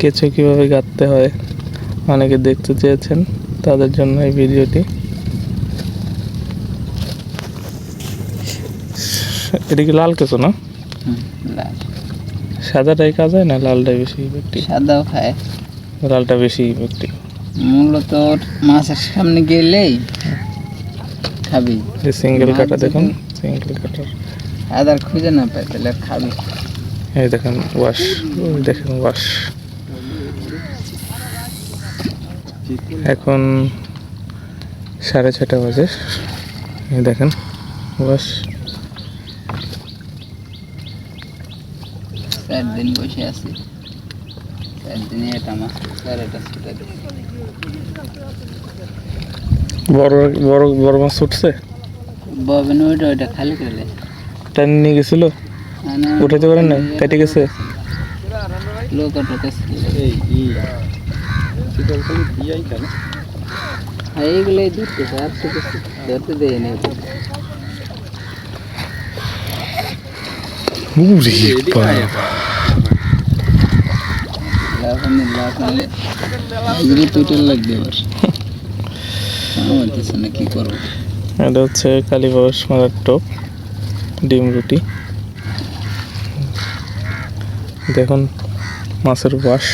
কেঁচো কীভাবে গাঁথতে হয় অনেকে দেখতে চেয়েছেন তাদের জন্য এই ভিডিওটি। এটা কি লাল কেঁচো না? সাদাটাই কাজ হয় না লালটাই বেশি ইফেক্টিভ সাদাও খায়। লালটা বেশি ইফেক্টিভ মূলত মাছের সামনে গেলেই খাবি। সিঙ্গেল কাটা দেখুন সিঙ্গেল কাটার। আদার খুঁজে না পাই তাহলে খাবি। এই দেখেন ওয়াশ দেখেন ওয়াশ। এখন সাড়ে ছটা বাজে। এই দেখেন ওয়াশ। চার দিন বসে আছি। চার দিনে এটা মাছ এটা বড় বড় বড় মাছ উঠছে? ববেন ওইটা ওইটা খালি করে টান নিয়ে গেছিল? উঠাতে পারেন না কেটে গেছে লোক ওটাতে এইগুলোই ধরতেছে আর ধরতে দেয় না এটা হচ্ছে কালীবাস মারার টপ ডিম রুটি। দেখুন মাছের বাস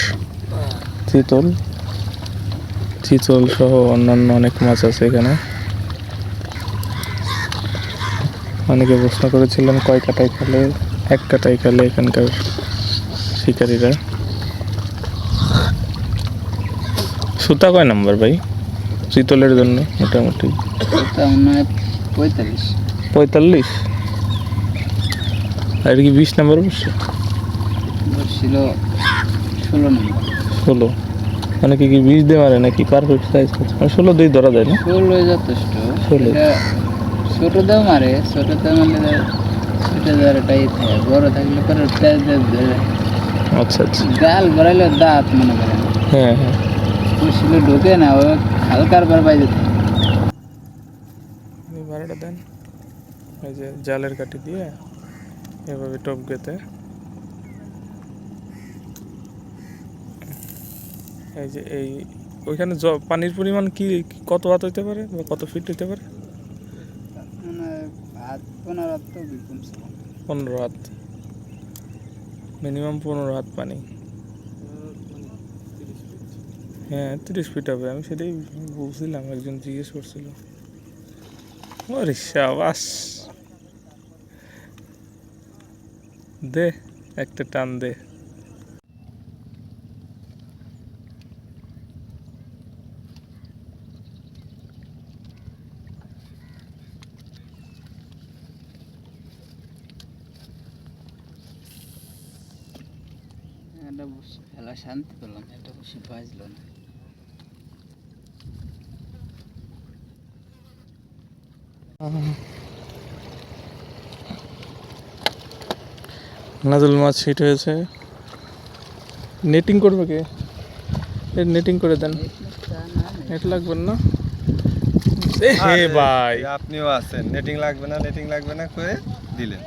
চিতল চিতল সহ অন্যান্য অনেক মাছ আছে এখানে। অনেকে প্রশ্ন করেছিলেন কয় কাটায় খেলে এক কাটায় খেলে এখানকার শিকারীরা? সুতা কয় নাম্বার ভাই? চিতলের জন্য মোটামুটি। পঁয়তাল্লিশ। পঁয়তাল্লিশ? আর কি বিশ নাম্বার বসছে ছিল ষোলো নম্বর। ষোলো। মানে কি কি বিষ দিয়ে মারে নাকি? পারফেক্ট সাইজ মানে ষোলো দিয়ে ধরা যায় না? ষোলো যথেষ্ট। ষোলো। ছোট দাও মারে ছোট দাও মারলে ছোট দেওয়ারটাই থাকে বড় থাকলে পরে তেজ ধরে আচ্ছা আচ্ছা। গাল ভরাইলে দাঁত মনে করেন হ্যাঁ হ্যাঁ। ছিল ঢোকে না ও হালকার বার বাইরে থাকে বারোটা দেন। এই যে জালের কাঠি দিয়ে এভাবে টপ গেতে এই যে এই ওইখানে জ- পানির পরিমাণ কি কত হাত হইতে পারে বা কত ফিট হইতে পারে? মানে পনেরো হাত পনেরো হাত। মিনিমাম পনেরো হাত পানি। হ্যাঁ তিরিশ ফিট হবে। আমি সেটাই বলছিলাম একজন জিজ্ঞেস করছিল। ওরে সাবাস। দে একটা টান দে। এটা বসে খেলা শান্তি পেলাম এটা বসে বাজলো না। নাজুল মাছ হিট হয়েছে। নেটিং করবে কে? এর নেটিং করে দেন। নেট লাগবে না। হে ভাই। আপনিও আছেন। নেটিং লাগবে না নেটিং লাগবে না করে দিলেন।